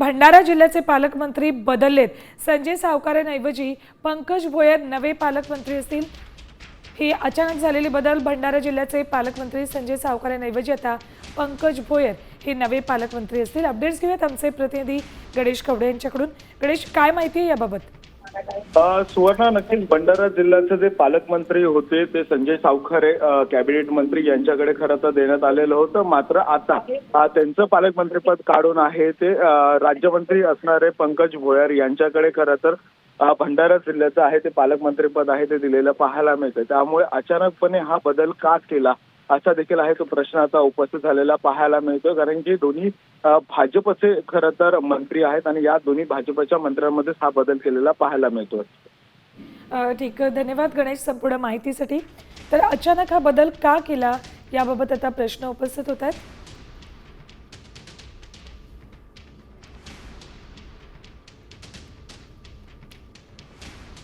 भंडारा जिल्ह्याचे पालकमंत्री बदललेत. संजय सावकारेंऐवजी पंकज भोयर नवे पालकमंत्री असतील. हे अचानक झालेली बदल भंडारा जिल्ह्याचे पालकमंत्री संजय सावकारेंऐवजी आता पंकज भोयर हे नवे पालकमंत्री असतील. अपडेट्स घेऊयात आमचे प्रतिनिधी गणेश कवडे यांच्याकडून. गणेश काय माहिती आहे याबाबत? सुवर्णा नक्कीच भंडारा जिल्ह्याचे जे पालकमंत्री होते ते संजय सावखरे कॅबिनेट मंत्री यांच्याकडे खरं तर देण्यात आलेलं होतं. मात्र आता त्यांचं पालकमंत्रीपद काढून आहे ते राज्यमंत्री असणारे पंकज भोयर यांच्याकडे खरं तर भंडारा जिल्ह्याचं आहे ते पालकमंत्रीपद आहे ते दिलेलं पाहायला मिळतं त्यामुळे अचानकपणे हा बदल का केला? असा देखील आहे तो प्रश्न आता उपस्थित झालेला पाहायला मिळतो कारण की दोन्ही भाजपचे खरं तर मंत्री आहेत आणि या दोन्ही भाजपच्या मंत्र्यांमध्येच हा बदल केलेला पाहायला मिळतो ठीक आहे. धन्यवाद गणेश संपूर्ण माहितीसाठी. तर अचानक हा बदल का केला? याबाबत आता प्रश्न उपस्थित होत आहेत.